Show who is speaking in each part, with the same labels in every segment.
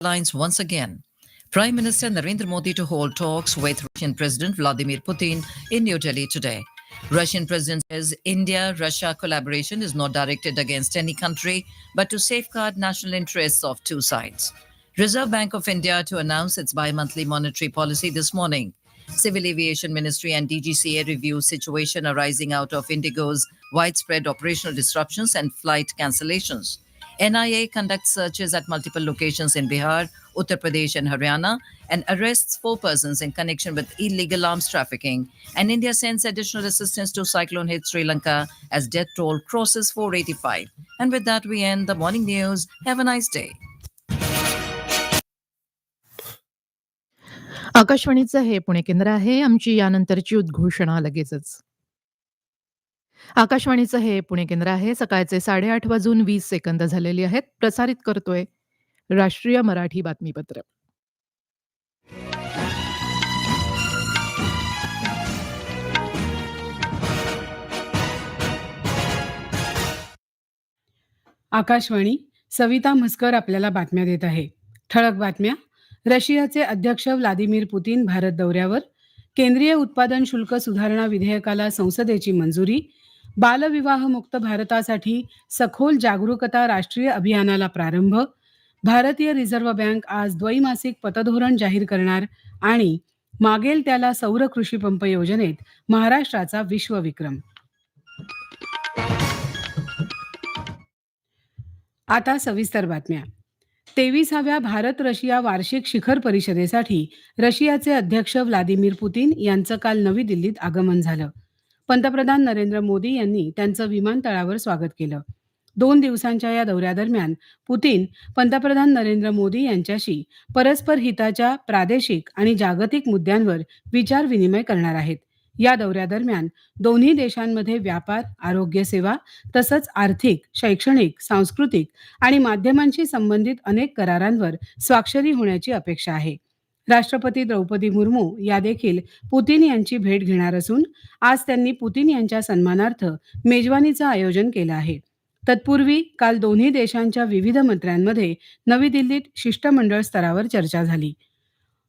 Speaker 1: lines once again. Prime Minister Narendra Modi to hold talks with Russian President Vladimir Putin in New Delhi today. Russian President says India Russia collaboration is not directed against any country, but to safeguard national interests of two sides. Reserve Bank of India to announce its bi monthly monetary policy this morning. Civil Aviation Ministry and DGCA review situation arising out of Indigo's widespread operational disruptions and flight cancellations. NIA conducts searches at multiple locations in Bihar, Uttar Pradesh, and Haryana and arrests four persons in connection with illegal arms trafficking. And India sends additional assistance to cyclone hit Sri Lanka as death toll crosses 485. And with that, we end the morning news. Have a nice day. आकाशवाणीचं हे पुणे केंद्र आहे आमची यानंतरची उद्घोषणा लगेचच आकाशवाणीचं हे पुणे केंद्र आहे. सकाळचे साडेआठ वाजून वीस सेकंद झालेले आहेत. प्रसारित करतोय राष्ट्रीय मराठी बातमीपत्र. आकाशवाणी सविता म्हसकर आपल्याला बातम्या देत आहे ठळक बातम्या रशियाचे अध्यक्ष व्लादिमीर पुतीन भारत दौऱ्यावर केंद्रीय उत्पादन शुल्क सुधारणा विधेयकाला संसदेची मंजुरी बालविवाहमुक्त भारतासाठी सखोल जागरूकता राष्ट्रीय अभियानाला प्रारंभ भारतीय रिझर्व्ह बँक आज द्वैमासिक पतधोरण जाहीर करणार आणि मागेल त्याला सौर कृषी पंप योजनेत महाराष्ट्राचा विश्वविक्रम आता सविस्तर बातम्या तेविसाव्या भारत रशिया वार्षिक शिखर परिषदेसाठी रशियाचे अध्यक्ष व्लादिमीर पुतीन यांचं काल नवी दिल्लीत आगमन झालं पंतप्रधान नरेंद्र मोदी यांनी त्यांचं विमानतळावर स्वागत केलं दोन दिवसांच्या या दौऱ्यादरम्यान पुतीन पंतप्रधान नरेंद्र मोदी यांच्याशी परस्पर हिताच्या प्रादेशिक आणि जागतिक मुद्द्यांवर विचार विनिमय करणार आहेत या दौऱ्यादरम्यान दोन्ही देशांमध्ये व्यापार आरोग्य सेवा तसंच आर्थिक शैक्षणिक सांस्कृतिक आणि माध्यमांशी संबंधित अनेक करारांवर स्वाक्षरी होण्याची अपेक्षा आहे राष्ट्रपती द्रौपदी मुर्मू या देखील पुतीन यांची भेट घेणार असून आज त्यांनी पुतीन यांच्या सन्मानार्थ मेजवानीचं आयोजन केलं आहे तत्पूर्वी काल दोन्ही देशांच्या विविध मंत्र्यांमध्ये नवी दिल्लीत शिष्टमंडळ स्तरावर चर्चा झाली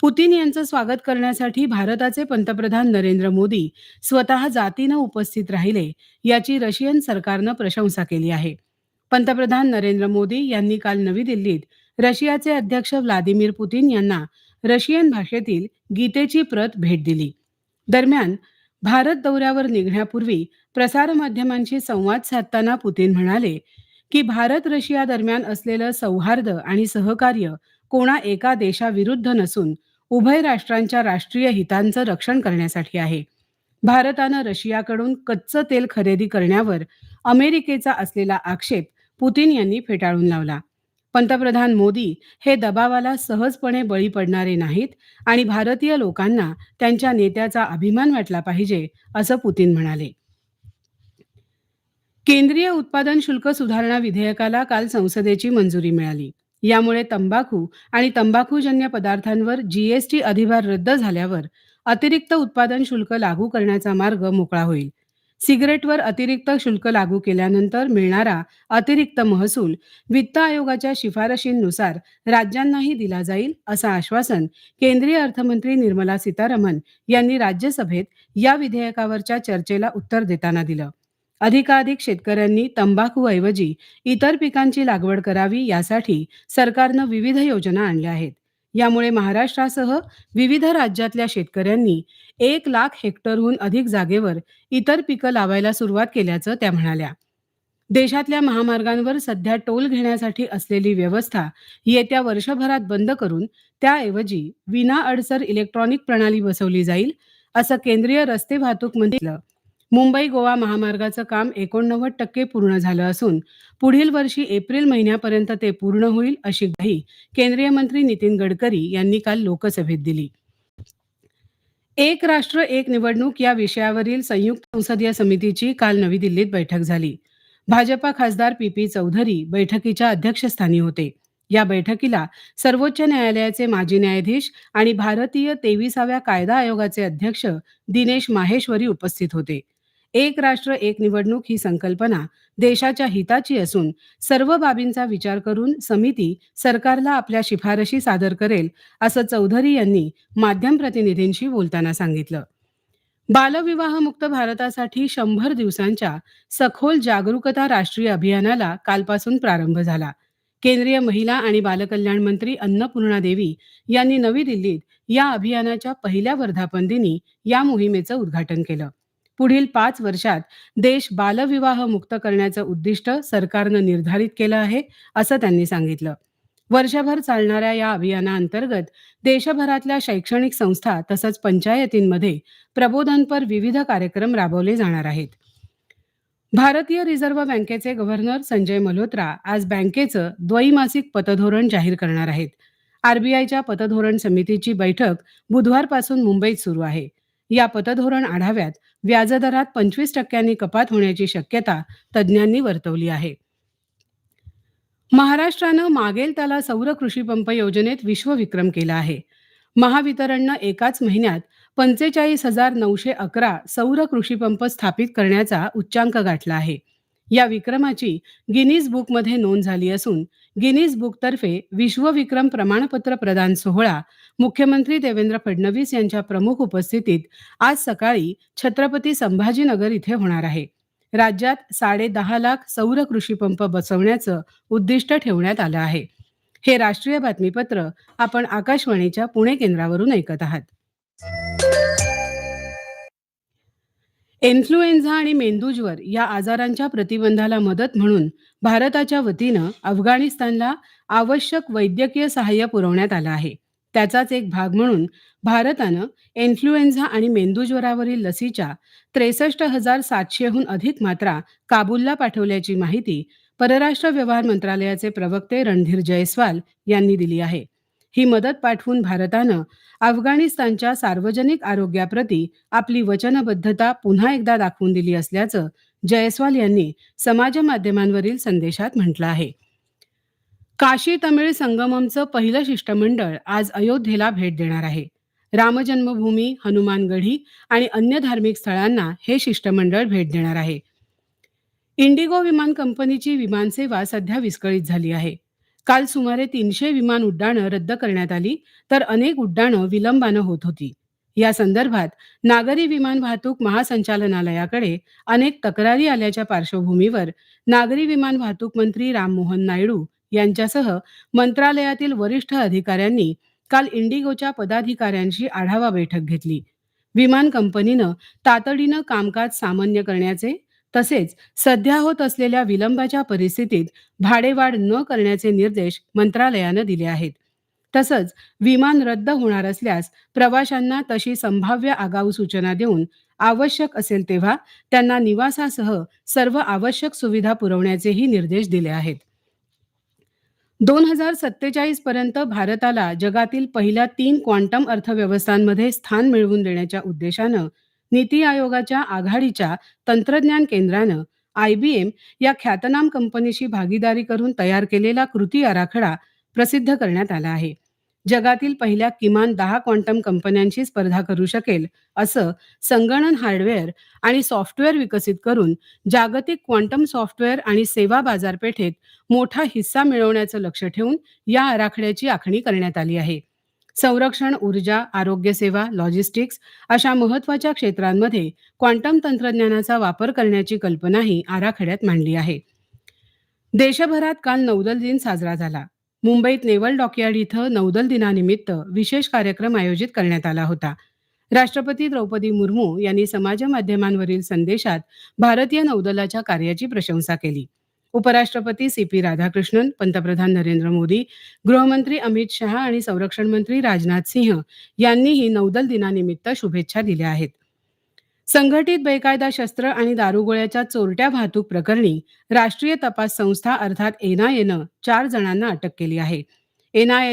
Speaker 1: पुतीन यांचं स्वागत करण्यासाठी भारताचे पंतप्रधान नरेंद्र मोदी स्वतः जातीनं उपस्थित राहिले याची रशियन सरकारनं प्रशंसा केली आहे पंतप्रधान नरेंद्र मोदी यांनी काल नवी दिल्लीत रशियाचे अध्यक्ष व्लादिमीर पुतीन यांना रशियन भाषेतील गीतेची प्रत भेट दिली दरम्यान भारत दौऱ्यावर निघण्यापूर्वी प्रसारमाध्यमांशी संवाद साधताना पुतीन म्हणाले की भारत रशिया दरम्यान असलेलं सौहार्द आणि सहकार्य कोणा एका देशाविरुद्ध नसून उभय राष्ट्रांच्या राष्ट्रीय हितांचं रक्षण करण्यासाठी आहे भारतानं रशियाकडून कच्चं तेल खरेदी करण्यावर अमेरिकेचा असलेला आक्षेप पुतीन यांनी फेटाळून लावला पंतप्रधान मोदी हे दबावाला सहजपणे बळी पडणारे नाहीत आणि भारतीय लोकांना त्यांच्या नेत्याचा अभिमान वाटला पाहिजे असं पुतीन म्हणाले केंद्रीय उत्पादन शुल्क सुधारणा विधेयकाला काल संसदेची मंजुरी मिळाली यामुळे तंबाखू आणि तंबाखूजन्य पदार्थांवर जीएसटी अधिभार रद्द झाल्यावर अतिरिक्त उत्पादन शुल्क लागू करण्याचा मार्ग मोकळा होईल सिगरेटवर अतिरिक्त शुल्क लागू केल्यानंतर मिळणारा अतिरिक्त महसूल वित्त आयोगाच्या शिफारशींनुसार राज्यांनाही दिला जाईल असं आश्वासन केंद्रीय अर्थमंत्री निर्मला सीतारामन यांनी राज्यसभेत या विधेयकावरच्या चर्चेला उत्तर देताना दिलं अधिकाधिक शेतकऱ्यांनी तंबाखूऐवजी इतर पिकांची लागवड करावी यासाठी सरकारनं विविध योजना आणल्या आहेत यामुळे महाराष्ट्रासह विविध राज्यातल्या शेतकऱ्यांनी एक लाख हेक्टरहून अधिक जागेवर इतर पिकं लावायला सुरुवात केल्याचं त्या म्हणाल्या देशातल्या महामार्गांवर सध्या टोल घेण्यासाठी असलेली व्यवस्था येत्या वर्षभरात बंद करून त्याऐवजी विनाअडसर इलेक्ट्रॉनिक प्रणाली बसवली जाईल असं केंद्रीय रस्ते वाहतूक मंत्री मुंबई गोवा महामार्गाचं काम एकोणनव्वद टक्के पूर्ण झालं असून पुढील वर्षी एप्रिल महिन्यापर्यंत ते पूर्ण होईल अशी ग्वाही केंद्रीय मंत्री नितीन गडकरी यांनी काल लोकसभेत दिली एक राष्ट्र एक निवडणूक या विषयावरील संयुक्त संसदीय समितीची काल नवी दिल्लीत बैठक झाली भाजपा खासदार पी पी चौधरी बैठकीच्या अध्यक्षस्थानी होते या बैठकीला सर्वोच्च न्यायालयाचे माजी न्यायाधीश आणि भारतीय तेविसाव्या कायदा आयोगाचे अध्यक्ष दिनेश माहेश्वरी उपस्थित होते एक राष्ट्र एक निवडणूक ही संकल्पना देशाच्या हिताची असून सर्व बाबींचा विचार करून समिती सरकारला आपल्या शिफारशी सादर करेल असं चौधरी यांनी माध्यम प्रतिनिधींशी बोलताना सांगितलं बालविवाहमुक्त भारतासाठी शंभर दिवसांच्या सखोल जागरूकता राष्ट्रीय अभियानाला कालपासून प्रारंभ झाला केंद्रीय महिला आणि बालकल्याण मंत्री अन्नपूर्णा देवी यांनी नवी दिल्लीत या अभियानाच्या पहिल्या वर्धापन दिनी या मोहिमेचं उद्घाटन केलं पुढील पाच वर्षात देश बालविवाह मुक्त करण्याचं उद्दिष्ट सरकारनं निर्धारित केलं आहे असं त्यांनी सांगितलं वर्षभर चालणाऱ्या या अभियानाअंतर्गत देशभरातल्या शैक्षणिक संस्था तसंच पंचायतींमध्ये प्रबोधनपर विविध कार्यक्रम राबवले जाणार आहेत भारतीय रिझर्व्ह बँकेचे गव्हर्नर संजय मल्होत्रा आज बँकेचं द्वैमासिक पतधोरण जाहीर करणार आहेत आरबीआयच्या पतधोरण समितीची बैठक बुधवारपासून मुंबईत सुरू आहे या पतधोरण आढाव्यात व्याजदरात पंचवीस टक्क्यांनी कपात होण्याची शक्यता तज्ज्ञांनी वर्तवली आहे महाराष्ट्रानं मागेल त्याला सौर कृषी पंप योजनेत विश्वविक्रम केला आहे महावितरणनं एकाच महिन्यात पंचेचाळीस हजार नऊशे अकरा सौर कृषी पंप स्थापित करण्याचा उच्चांक गाठला आहे या विक्रमाची गिनीज बुकमध्ये नोंद झाली असून गिनीज बुकतर्फे विश्वविक्रम प्रमाणपत्र प्रदान सोहळा मुख्यमंत्री देवेंद्र फडणवीस यांच्या प्रमुख उपस्थितीत आज सकाळी छत्रपती संभाजीनगर इथे होणार आहे राज्यात साडे दहा लाख सौर कृषी पंप बसवण्याचं उद्दिष्ट ठेवण्यात आलं आहे हे राष्ट्रीय बातमीपत्र आपण आकाशवाणीच्या पुणे केंद्रावरून ऐकत आहात इन्फ्लुएन्झा आणि मेंदूज्वर या आजारांच्या प्रतिबंधाला मदत म्हणून भारताच्या वतीनं अफगाणिस्तानला आवश्यक वैद्यकीय सहाय्य पुरवण्यात आलं आहे त्याचाच एक भाग म्हणून भारतानं इन्फ्लुएन्झा आणि मेंदूज्वरावरील लसीच्या त्रेसष्ट हजार सातशेहून अधिक मात्रा काबूलला पाठवल्याची माहिती परराष्ट्र व्यवहार मंत्रालयाचे प्रवक्ते रणधीर जयस्वाल यांनी दिली आहे ही मदत पाठवून भारतानं अफगाणिस्तानच्या सार्वजनिक आरोग्याप्रती आपली वचनबद्धता पुन्हा एकदा दाखवून दिली असल्याचं जयस्वाल यांनी समाज माध्यमांवरील संदेशात म्हटलं आहे काशी तमिळ संगममचं पहिलं शिष्टमंडळ आज अयोध्येला भेट देणार आहे रामजन्मभूमी हनुमानगढी आणि अन्य धार्मिक स्थळांना हे शिष्टमंडळ भेट देणार आहे इंडिगो विमान कंपनीची विमानसेवा सध्या विस्कळीत झाली आहे काल सुमारे तीनशे विमान उड्डाणं रद्द करण्यात आली तर अनेक उड्डाणं विलंबानं होत होती या संदर्भात नागरी विमान वाहतूक महासंचालनालयाकडे अनेक तक्रारी आल्याच्या पार्श्वभूमीवर नागरी विमान वाहतूक मंत्री राममोहन नायडू यांच्यासह मंत्रालयातील वरिष्ठ अधिकाऱ्यांनी काल इंडिगोच्या पदाधिकाऱ्यांशी आढावा बैठक घेतली विमान कंपनीनं तातडीनं कामकाज सामान्य करण्याचे तसेच सध्या होत असलेल्या विलंबाच्या परिस्थितीत भाडेवाढ न करण्याचे निर्देश मंत्रालयानं दिले आहेत तसंच विमान रद्द होणार असल्यास प्रवाशांना तशी संभाव्य आगाऊ सूचना देऊन आवश्यक असेल तेव्हा त्यांना निवासासह सर्व आवश्यक सुविधा पुरवण्याचेही निर्देश दिले आहेत दोन हजार सत्तेचाळीस पर्यंत भारताला जगातील पहिल्या तीन क्वांटम अर्थव्यवस्थांमध्ये स्थान मिळवून देण्याच्या उद्देशानं नीती आयोगाच्या आघाडीच्या तंत्रज्ञान केंद्रानं आय बी एम या ख्यातनाम कंपनीशी भागीदारी करून तयार केलेला कृती आराखडा प्रसिद्ध करण्यात आला आहे जगातील पहिल्या किमान दहा क्वांटम कंपन्यांशी स्पर्धा करू शकेल असं संगणन हार्डवेअर आणि सॉफ्टवेअर विकसित करून जागतिक क्वांटम सॉफ्टवेअर आणि सेवा बाजारपेठेत मोठा हिस्सा मिळवण्याचं लक्ष ठेवून या आराखड्याची आखणी करण्यात आली आहे संरक्षण ऊर्जा आरोग्यसेवा लॉजिस्टिक्स अशा महत्वाच्या क्षेत्रांमध्ये क्वांटम तंत्रज्ञानाचा वापर करण्याची कल्पनाही आराखड्यात मांडली आहे देशभरात काल नौदल दिन साजरा झाला मुंबईत नेव्हल डॉकयार्ड इथं नौदल दिनानिमित्त विशेष कार्यक्रम आयोजित करण्यात आला होता राष्ट्रपती द्रौपदी मुर्मू यांनी समाज माध्यमांवरील संदेशात भारतीय नौदलाच्या कार्याची प्रशंसा केली उपराष्ट्रपती सी पी राधाकृष्णन पंतप्रधान नरेंद्र मोदी गृहमंत्री अमित शहा आणि संरक्षण मंत्री राजनाथ सिंह यांनीही नौदल दिनानिमित्त शुभेच्छा दिल्या आहेत संघटित बेकायदा शस्त्र आणि दारुगोळ्याच्या चोरट्या वाहतूक प्रकरणी राष्ट्रीय तपास संस्था अर्थात एनआयएनं चार जणांना अटक केली आहे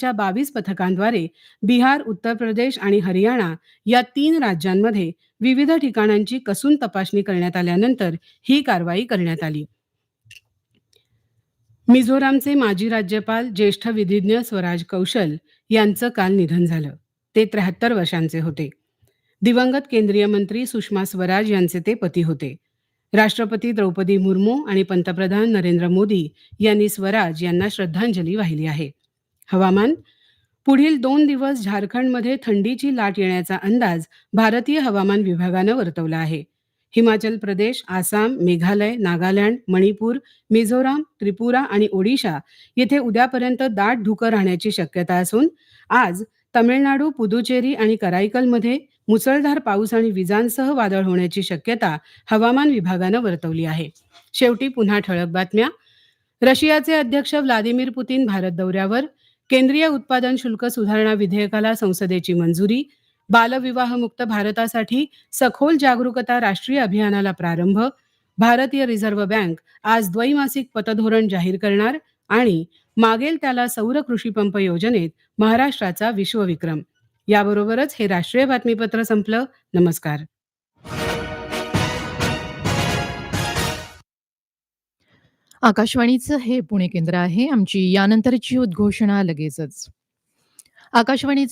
Speaker 1: च्या बावीस पथकांद्वारे बिहार उत्तर प्रदेश आणि हरियाणा या तीन राज्यांमध्ये विविध ठिकाणांची कसून तपासणी करण्यात आल्यानंतर ही कारवाई करण्यात आली मिझोरामचे माजी राज्यपाल ज्येष्ठ विधिज्ञ स्वराज कौशल यांचं काल निधन झालं ते त्र्याहत्तर वर्षांचे होते दिवंगत केंद्रीय मंत्री सुषमा स्वराज यांचे ते पती होते राष्ट्रपती द्रौपदी मुर्मू आणि पंतप्रधान नरेंद्र मोदी यांनी स्वराज यांना श्रद्धांजली वाहिली आहे हवामान पुढील दोन दिवस झारखंडमध्ये थंडीची लाट येण्याचा अंदाज भारतीय हवामान विभागानं वर्तवला आहे हिमाचल प्रदेश आसाम मेघालय नागालँड मणिपूर मिझोराम त्रिपुरा आणि ओडिशा येथे उद्यापर्यंत दाट धुकं राहण्याची शक्यता असून आज तमिळनाडू पुदुचेरी आणि कराईकलमध्ये मुसळधार पाऊस आणि विजांसह वादळ होण्याची शक्यता हवामान विभागानं वर्तवली आहे शेवटी पुन्हा ठळक बातम्या रशियाचे अध्यक्ष व्लादिमीर पुतीन भारत दौऱ्यावर केंद्रीय उत्पादन शुल्क सुधारणा विधेयकाला संसदेची मंजुरी बालविवाहमुक्त भारतासाठी सखोल जागरूकता राष्ट्रीय अभियानाला प्रारंभ भारतीय रिझर्व्ह बँक आज द्वैमासिक पतधोरण जाहीर करणार आणि मागेल त्याला सौर कृषीपंप योजनेत महाराष्ट्राचा विश्वविक्रम याबरोबरच हे राष्ट्रीय बातमीपत्र संपलं नमस्कार
Speaker 2: आकाशवाणीचं हे पुणे केंद्र आहे आमची यानंतरची उद्घोषणा लगेचच आकाशवाणीचे